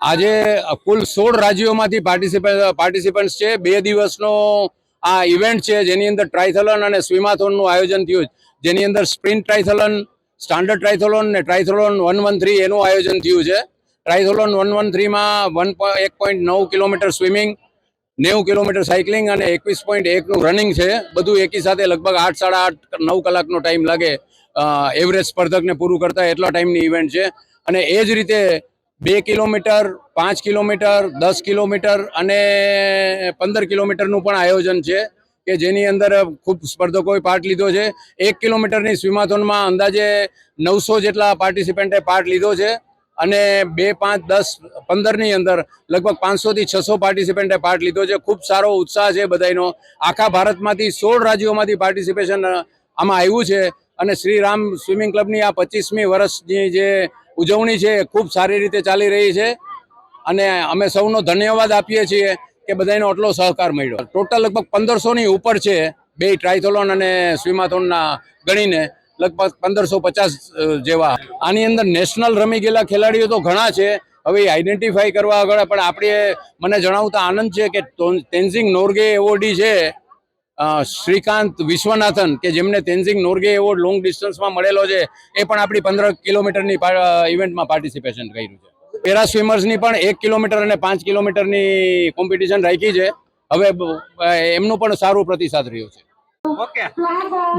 આજે કુલ સોળ રાજ્યોમાંથી પાર્ટિસિપન્ટ પાર્ટિસિપન્ટ્સ છે. બે દિવસનો આ ઇવેન્ટ છે, જેની અંદર ટ્રાયથલોન અને સ્વિમાથોનનું આયોજન થયું. જેની અંદર સ્પ્રિન્ટ ટ્રાયથલોન સ્ટાન્ડર્ડ ટ્રાયથલોન ને ટ્રાયથલોન વન વન થ્રી એનું આયોજન થયું છે. ટ્રાયથલોન વન વન થ્રીમાં વન એક પોઈન્ટ નવ કિલોમીટર સ્વિમિંગ નેવું કિલોમીટર સાયકલિંગ અને એકવીસ પોઈન્ટ એકનું રનિંગ છે. બધું એકી સાથે લગભગ આઠ, સાડા આઠ, નવ કલાકનો ટાઈમ લાગે એવરેજ સ્પર્ધકને પૂરું કરતા એટલા ટાઈમની ઇવેન્ટ છે. અને એ જ રીતે બે કિલોમીટર, પાંચ કિલોમીટર, દસ કિલોમીટર અને પંદર કિલોમીટરનું પણ આયોજન છે કે જેની અંદર ખૂબ સ્પર્ધકોએ પાર્ટ લીધો છે. એક કિલોમીટરની સ્વિમાથોનમાં અંદાજે નવસો જેટલા પાર્ટિસિપન્ટે પાર્ટ લીધો છે અને બે, પાંચ, દસ, પંદરની અંદર લગભગ પાંચસોથી છસો પાર્ટિસિપન્ટે પાર્ટ લીધો છે. ખૂબ સારો ઉત્સાહ છે બધાનો આખા ભારતમાંથી સોળ રાજ્યોમાંથી પાર્ટિસિપેશન આમાં આવ્યું છે અને શ્રી રામ સ્વિમિંગ ક્લબની આ પચીસમી વર્ષની જે ઉજવણી છે એ ખૂબ સારી રીતે ચાલી રહી છે અને અમે સૌનો ધન્યવાદ આપીએ છીએ કે બધાનો આટલો સહકાર મળ્યો. ટોટલ લગભગ પંદરસોની ઉપર છે બે ટ્રાયથોલોન અને સ્વિમાથોનના ગણીને લગભગ પંદરસો પચાસ જેવા. આની અંદર નેશનલ રમી ગયેલા ખેલાડીઓ તો ઘણા છે. હવે આઈડેન્ટિફાઈ કરવા આગળ, પણ આપણે મને જણાવતા આનંદ છે કે તેન્ઝિંગ નોર્ગે એવોર્ડી છે. શ્રીકાંત વિશ્વનાથન, કે જેમને તેન્ઝિંગ નોર્ગે એવોર્ડ લોંગ ડિસ્ટન્સમાં મળેલો છે, એ પણ આપણી પંદર કિલોમીટરની ઇવેન્ટમાં પાર્ટિસિપેશન કર્યું છે. પેરા સ્વિમર્સની પણ એક કિલોમીટર અને પાંચ કિલોમીટરની કોમ્પિટિશન રાખી છે. હવે એમનું પણ સારો પ્રતિસાદ રહ્યો છે.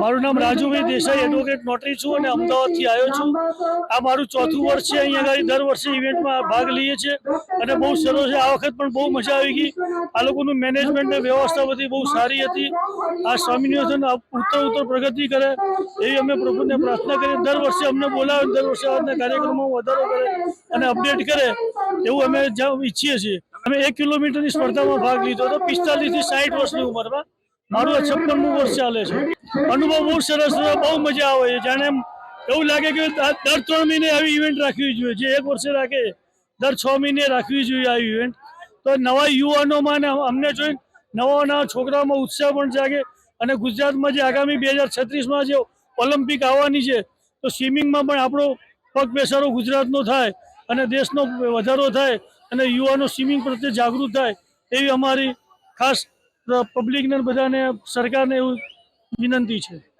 મારું નામ રાજુભાઈ દેસાઈ એડવોકેટ નોટરી છું અને અમદાવાદથી આવ્યો છું. આ મારું ચોથું વર્ષ છે. અહીંયા આગળ દર વર્ષે ઇવેન્ટમાં ભાગ લઈએ છીએ અને બહુ સરસ આ વખત પણ બહુ મજા આવી ગઈ. આ લોકોનું મેનેજમેન્ટ ને વ્યવસ્થા બધી બહુ સારી હતી. આ સ્વામિનિવાસન ઉત્તર ઉત્તર પ્રગતિ કરે એવી અમે પ્રભુને પ્રાર્થના કરીએ. દર વર્ષે અમને બોલાવે દર વર્ષે આજના કાર્યક્રમમાં વધારો કરે અને અપડેટ કરે એવું અમે ઈચ્છીએ છીએ. અમે એક કિલોમીટરની સ્પર્ધામાં ભાગ લીધો હતો. પિસ્તાલીસથી સાઠ વર્ષની ઉંમરમાં. મારું આ છપ્પનમું વર્ષ ચાલે છે. અનુભવ બહુ સરસ બહુ મજા આવે છે. જાણે એમ એવું લાગે કે દર ત્રણ મહિને આવી ઇવેન્ટ રાખવી જોઈએ. જે એક વર્ષે રાખે, દર છ મહિને રાખવી જોઈએ આ ઇવેન્ટ તો નવા યુવાનોમાં અમને જોઈ નવા નવા છોકરાઓમાં ઉત્સાહ પણ જાગે અને ગુજરાતમાં જે આગામી બે હજાર છત્રીસમાં જે ઓલિમ્પિક આવવાની છે, તો સ્વિમિંગમાં પણ આપણો પગ પેસારો ગુજરાતનો થાય અને દેશનો વધારો થાય અને યુવાનો સ્વિમિંગ પ્રત્યે જાગૃત થાય એવી અમારી ખાસ પબ્લિકને બધાને સરકારને એવું વિનંતી છે.